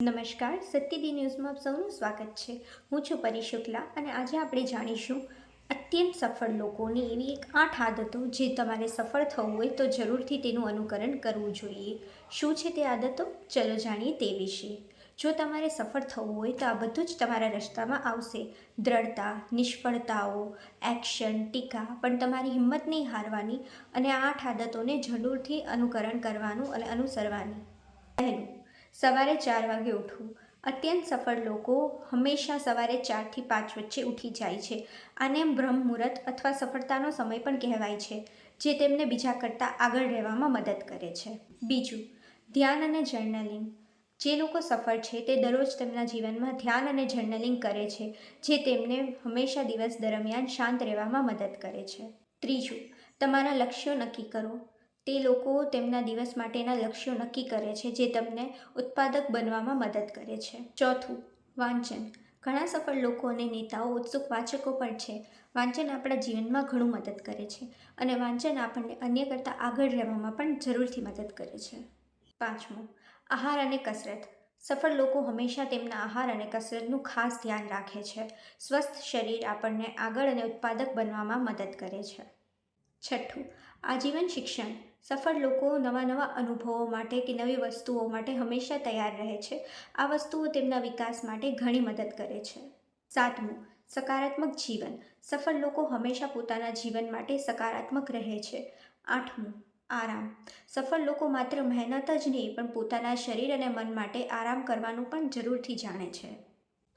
નમસ્કાર, સત્યદી ન્યૂઝમાં આપ સૌનું સ્વાગત છે. હું છું પરી શુક્લા અને આજે આપણે જાણીશું અત્યંત સફળ લોકોની એવી એક આઠ આદતો જે તમારે સફળ થવું હોય તો જરૂરથી તેનું અનુકરણ કરવું જોઈએ. શું છે તે આદતો? ચલો જાણીએ તે વિશે. જો તમારે સફળ થવું હોય તો આ બધું જ તમારા રસ્તામાં આવશે. દ્રઢતા, નિષ્ફળતાઓ, એક્શન, ટીકા, પણ તમારી હિંમત નહીં હારવાની અને આઠ આદતોને જરૂરથી અનુકરણ કરવાનું અને અનુસરવાની. પહેલું સવારે ચાર વાગે ઉઠવું. અત્યંત સફળ લોકો હંમેશા સવારે ચારથી પાંચ વચ્ચે ઉઠી જાય છે. આને બ્રહ્મ મુહૂર્ત અથવા સફળતાનો સમય પણ કહેવાય છે, જે તેમને બીજા કરતાં આગળ રહેવામાં મદદ કરે છે. બીજું, ધ્યાન અને જર્નલિંગ. જે લોકો સફળ છે, તે દરરોજ તેમના જીવનમાં ધ્યાન અને જર્નલિંગ કરે છે, જે તેમને હંમેશા દિવસ દરમિયાન શાંત રહેવામાં મદદ કરે છે. ત્રીજું, તમારા લક્ષ્યો નક્કી કરો. તે લોકો તેમના દિવસ માટેના લક્ષ્યો નક્કી કરે છે, જે તમને ઉત્પાદક બનવામાં મદદ કરે છે. ચોથું, વાંચન. ઘણા સફળ લોકો અને નેતાઓ ઉત્સુક વાચકો પણ છે. વાંચન આપણા જીવનમાં ઘણું મદદ કરે છે અને વાંચન આપણને અન્ય કરતાં આગળ રહેવામાં પણ જરૂરથી મદદ કરે છે. પાંચમું, આહાર અને કસરત. સફળ લોકો હંમેશા તેમના આહાર અને કસરતનું ખાસ ધ્યાન રાખે છે. સ્વસ્થ શરીર આપણને આગળ અને ઉત્પાદક બનવામાં મદદ કરે છે. છઠ્ઠું, આજીવન શિક્ષણ. સફળ લોકો નવા નવા અનુભવો માટે કે નવી વસ્તુઓ માટે હંમેશા તૈયાર રહે છે. આ વસ્તુઓ તેમના વિકાસ માટે ઘણી મદદ કરે છે. સાતમું, સકારાત્મક જીવન. સફળ લોકો હંમેશા પોતાના જીવન માટે સકારાત્મક રહે છે. આઠમું, આરામ. સફળ લોકો માત્ર મહેનત જ નહીં, પણ પોતાના શરીર અને મન માટે આરામ કરવાનું પણ જરૂરથી જાણે છે.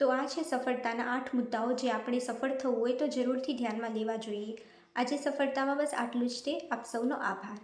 તો આ છે સફળતાના આઠ મુદ્દાઓ જે આપણે સફળ થવું હોય તો જરૂરથી ધ્યાનમાં લેવા જોઈએ. આજે સફળતામાં બસ આટલું જ તે. આપ સૌનો આભાર.